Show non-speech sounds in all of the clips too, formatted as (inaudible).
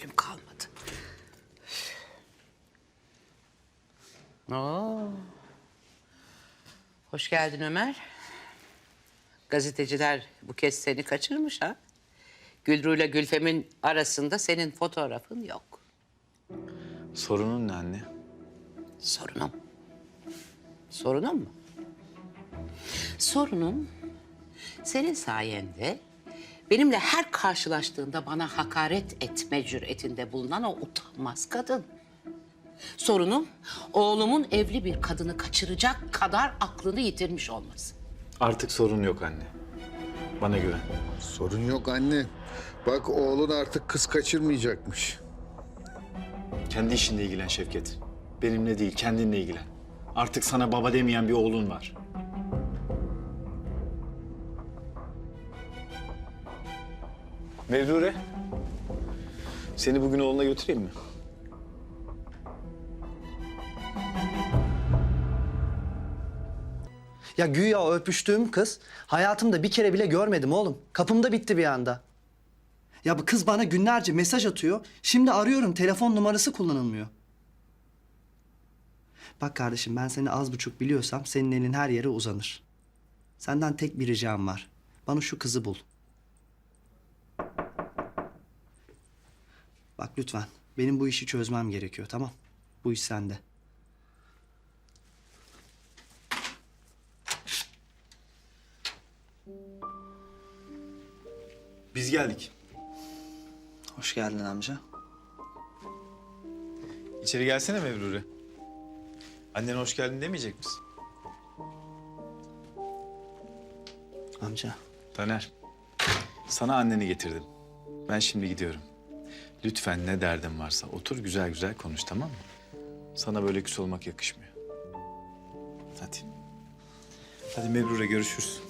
tahammülüm kalmadı. Oo. Hoş geldin Ömer. Gazeteciler bu kez seni kaçırmış ha? Gülru ile Gülfem'in arasında senin fotoğrafın yok. Sorunun ne anne? Sorunum. Sorunum mu? Sorunum senin sayende benimle her karşılaştığında bana hakaret etme cüretinde bulunan o utanmaz kadın. Sorunum oğlumun evli bir kadını kaçıracak kadar aklını yitirmiş olması. Artık sorun yok anne. Bana güven. Sorun yok anne. Bak oğlun artık kız kaçırmayacakmış. Kendi işinle ilgilen Şevket. Benimle değil, kendinle ilgilen. Artık sana baba demeyen bir oğlun var. Mevdure. Seni bugün oğluna götüreyim mi? Ya güya öpüştüğüm kız hayatımda bir kere bile görmedim oğlum. Kapımda bitti bir anda. Ya bu kız bana günlerce mesaj atıyor. Şimdi arıyorum telefon numarası kullanılmıyor. Bak kardeşim ben seni az buçuk biliyorsam senin elin her yere uzanır. Senden tek bir ricam var. Bana şu kızı bul. Bak lütfen benim bu işi çözmem gerekiyor tamam? Bu iş sende. Biz geldik. Hoş geldin amca. İçeri gelsene Mevrure. Annene hoş geldin demeyecek misin? Amca. Taner, sana anneni getirdim. Ben şimdi gidiyorum. Lütfen ne derdin varsa otur güzel güzel konuş tamam mı? Sana böyle küs olmak yakışmıyor. Hadi. Hadi Mebrure görüşürüz.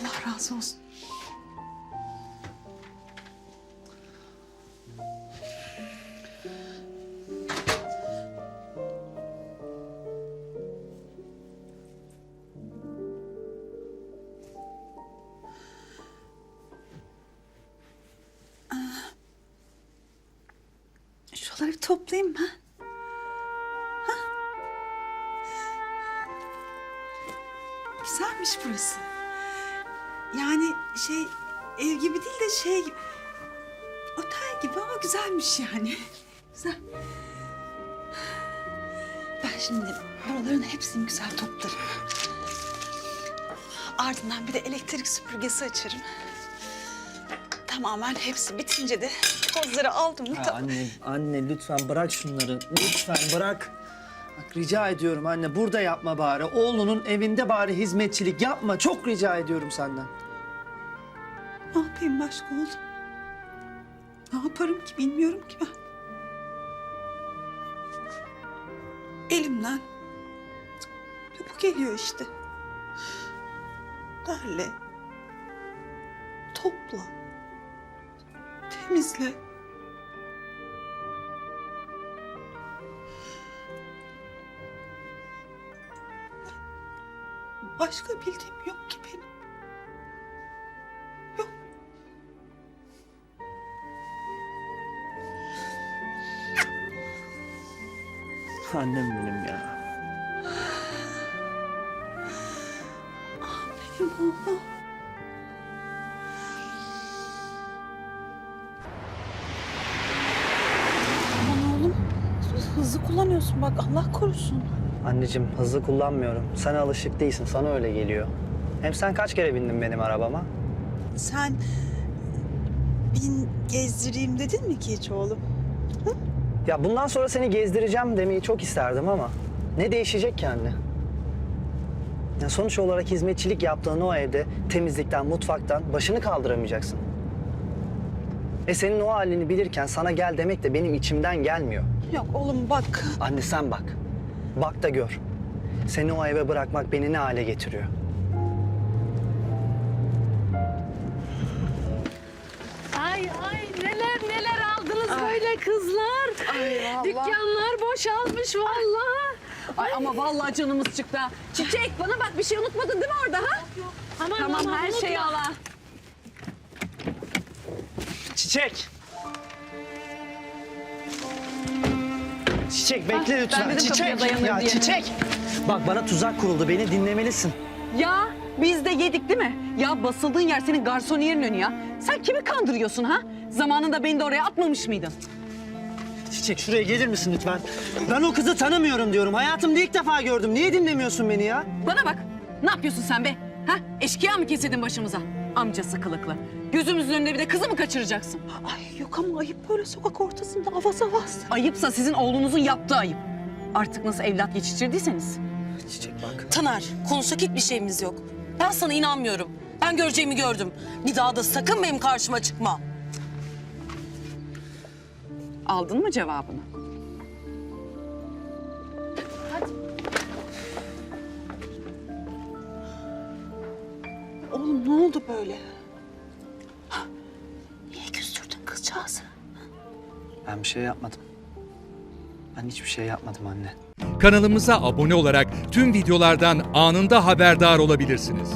Allah razı olsun. Toplayayım mı? Ha? Güzelmiş burası. Yani şey ev gibi değil de şey gibi. Otel gibi ama güzelmiş yani. (laughs) Güzel. Ben şimdi buraların hepsini güzel toplarım. Ardından bir de elektrik süpürgesi açarım. Tamamen hepsi bitince de tozları aldım mı? Ya tamam. anne, anne lütfen bırak şunları. Lütfen bırak. Bak rica ediyorum anne burada yapma bari. Oğlunun evinde bari hizmetçilik yapma. Çok rica ediyorum senden. Ne yapayım başka oğlum? Ne yaparım ki bilmiyorum ki ben. Elimden bu geliyor işte. Derle. Topla. Temizle. Başka bildiğim yok ki benim. Yok. Annem benim ya. Benim oğlum. Hızlı kullanıyorsun bak Allah korusun. Anneciğim hızlı kullanmıyorum. Sen alışık değilsin. Sana öyle geliyor. Hem sen kaç kere bindin benim arabama? Sen bin gezdireyim dedin mi ki hiç oğlum? Ya bundan sonra seni gezdireceğim demeyi çok isterdim ama ne değişecek ki anne? Ya sonuç olarak hizmetçilik yaptığın o evde temizlikten, mutfaktan başını kaldıramayacaksın. E senin o halini bilirken sana gel demek de benim içimden gelmiyor. Yok oğlum bak. Anne sen bak. Bak da gör. Seni o eve bırakmak beni ne hale getiriyor? Ay ay neler neler aldınız böyle kızlar. Dükkanlar boşalmış vallahi. Ay ama vallahi canımız çıktı. ha. Çiçek bana bak bir şey unutmadın değil mi orada ha? Aman Tamam aman, her şeyi unutma. al ha. Çiçek. Çiçek bekle Ah, lütfen. dedim çiçek. dayanır Ya diye. çiçek. Bak bana tuzak kuruldu. Beni dinlemelisin. Ya biz de yedik değil mi? Ya basıldığın yer senin garsoniyerin önü ya. Sen kimi kandırıyorsun ha? Zamanında beni de oraya atmamış mıydın? Çiçek şuraya gelir misin lütfen? Ben o kızı tanımıyorum diyorum. Hayatımda ilk defa gördüm. Niye dinlemiyorsun beni ya? Bana bak. Ne yapıyorsun sen be? Ha? Eşkıya mı kesedin başımıza? Amcası kılıklı. Gözümüzün önünde bir de kızı mı kaçıracaksın? Ay yok ama ayıp böyle sokak ortasında avaz avaz. Ayıpsa sizin oğlunuzun yaptığı ayıp. Artık nasıl evlat yetiştirdiyseniz. Çiçek bak. Taner, konuşacak hiçbir şeyimiz yok. Ben sana inanmıyorum. Ben göreceğimi gördüm. Bir daha da sakın benim karşıma çıkma. Aldın mı cevabını? Oğlum ne oldu böyle? Niye küstürdün kızcağızı? Ben bir şey yapmadım. Ben hiçbir şey yapmadım anne. Kanalımıza abone olarak tüm videolardan anında haberdar olabilirsiniz.